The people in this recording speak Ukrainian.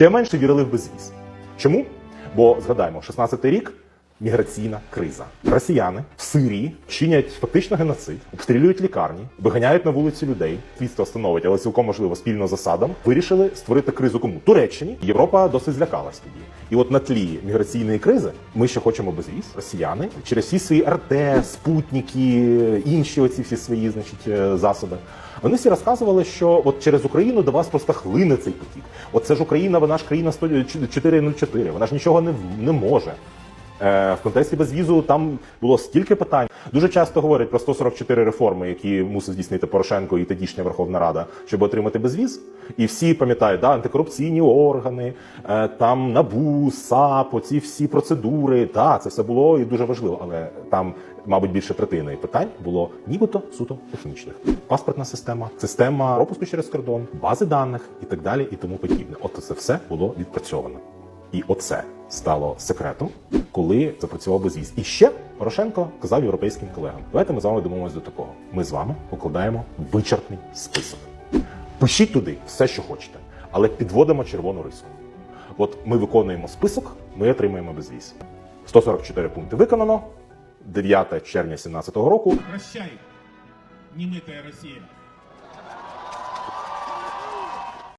Ще менше вірили в безвіз. Чому? Бо згадаємо, 16-й рік міграційна криза. Росіяни в Сирії чинять фактично геноцид, обстрілюють лікарні, виганяють на вулиці людей. Слідство встановить, але цілком можливо спільно з засадом. Вирішили створити кризу кому Туреччині. Європа досить злякалась тоді. І от на тлі міграційної кризи ми ще хочемо безвіз. Росіяни через всі свої РТ, спутники, інші оці всі свої, значить, е, засоби. Вони всі розказували, що от через Україну до вас просто хлине цей потік. От це ж Україна, вона ж країна 100 404, вона ж нічого не, не може. Е, В контексті безвізу там було стільки питань. Дуже часто говорять про 144 реформи, які мусив здійснити Порошенко і тодішня Верховна Рада, щоб отримати безвіз. І всі пам'ятають, да, антикорупційні органи, е, там НАБУ, САП, оці всі процедури. Да, це все було і дуже важливо. Але там, мабуть, більше третини питань було нібито суто технічних. Паспортна система, система пропуску через кордон, бази даних і так далі, і тому подібне. От це все було відпрацьовано. І оце стало секретом, коли запрацював безвіз. І ще Порошенко казав європейським колегам: давайте ми з вами домовимося до такого. Ми з вами укладаємо вичерпний список. Пишіть туди все, що хочете, але підводимо червону риску. От ми виконуємо список, ми отримаємо безвіз. 144 пункти виконано. 9 червня 2017 року Прощай, немытая Россия.